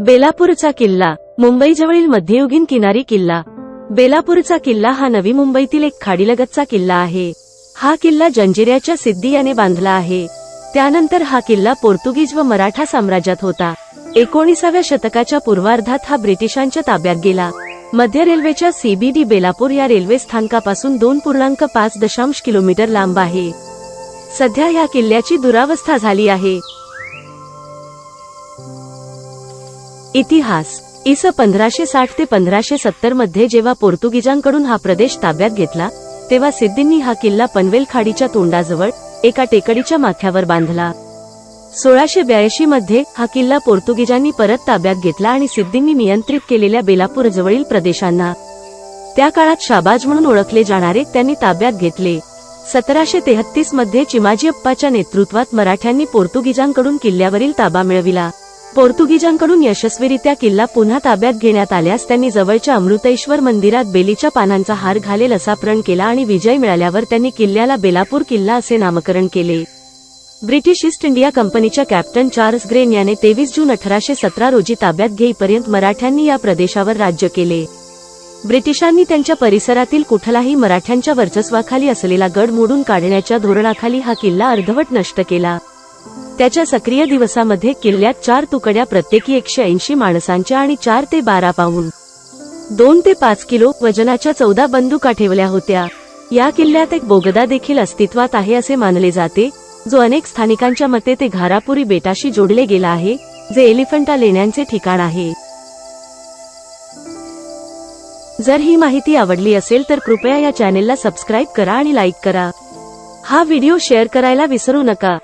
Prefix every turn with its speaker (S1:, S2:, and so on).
S1: बेलापूरचा किल्ला मुंबईजवळील मध्ययुगीन किनारी किल्ला. बेलापूरचा किल्ला हा नवी मुंबईतील एक खाडीलगतचा किल्ला आहे. हा किल्ला जंजिऱ्याच्या सिद्धी याने बांधला आहे. त्यानंतर हा किल्ला पोर्तुगीज व मराठा साम्राज्यात होता. एकोणीसाव्या शतकाच्या पूर्वार्धात हा ब्रिटिशांच्या ताब्यात गेला. मध्य रेल्वेच्या सीबीडी बेलापूर या रेल्वे स्थानकापासून दोन पूर्णांक पाच दशांश किलोमीटर लांब आहे. सध्या या किल्ल्याची दुरावस्था झाली आहे. इतिहास इस पंधराशे साठ ते पंधराशे सत्तरमध्ये जेव्हा पोर्तुगीजांकडून हा प्रदेश ताब्यात घेतला तेव्हा सिद्धींनी हा किल्ला पनवेल खाडीच्या तोंडाजवळ एका टेकडीच्या माथ्यावर बांधला. सोळाशे ब्याऐंशी मध्ये हा किल्ला पोर्तुगीजांनी परत ताब्यात घेतला आणि सिद्धींनी नियंत्रित केलेल्या बेलापूर जवळील प्रदेशांना. त्या काळात शाबाज म्हणून ओळखले जाणारे त्यांनी ताब्यात घेतले. सतराशे तेहतीसमध्ये चिमाजी अप्पाच्या नेतृत्वात मराठ्यांनी पोर्तुगीजांकडून किल्ल्यावरील ताबा मिळविला. पोर्तुगीजांकडून यशस्वीरित्या किल्ला पुन्हा ताब्यात घेण्यात आल्यास त्यांनी जवळच्या अमृतेश्वर मंदिरात बेलीच्या पानांचा हार घालेल असा प्रण केला आणि विजय मिळाल्यावर त्यांनी किल्ल्याला बेलापूर किल्ला असे नामकरण केले. ब्रिटिश ईस्ट इंडिया कंपनीच्या कॅप्टन चार्ल्स ग्रेन याने तेवीस जून अठराशे सतरा रोजी ताब्यात घेईपर्यंत मराठ्यांनी या प्रदेशावर राज्य केले. ब्रिटिशांनी त्यांच्या परिसरातील कुठलाही मराठ्यांच्या वर्चस्वाखाली असलेला गड मोडून काढण्याच्या धोरणाखाली हा किल्ला अर्धवट नष्ट केला. त्याच्या सक्रिय दिवसामध्ये किल्ल्यात चार तुकड्या प्रत्येकी एकशे ऐंशी माणसांच्या आणि चार ते बारा पाऊंड दोन ते पाच किलो वजनाच्या चौदा बंदुका ठेवल्या होत्या. या किल्ल्यात एक बोगदा देखील अस्तित्वात आहे असे मानले जाते जो अनेक स्थानिकांच्या मते ते घारापुरी बेटाशी जोडले गेला आहे जे एलिफंटा लेण्यांचे ठिकाण आहे. जर ही माहिती आवडली असेल तर कृपया या चॅनेलला सबस्क्राईब करा आणि लाईक करा. हा व्हिडिओ शेअर करायला विसरू नका.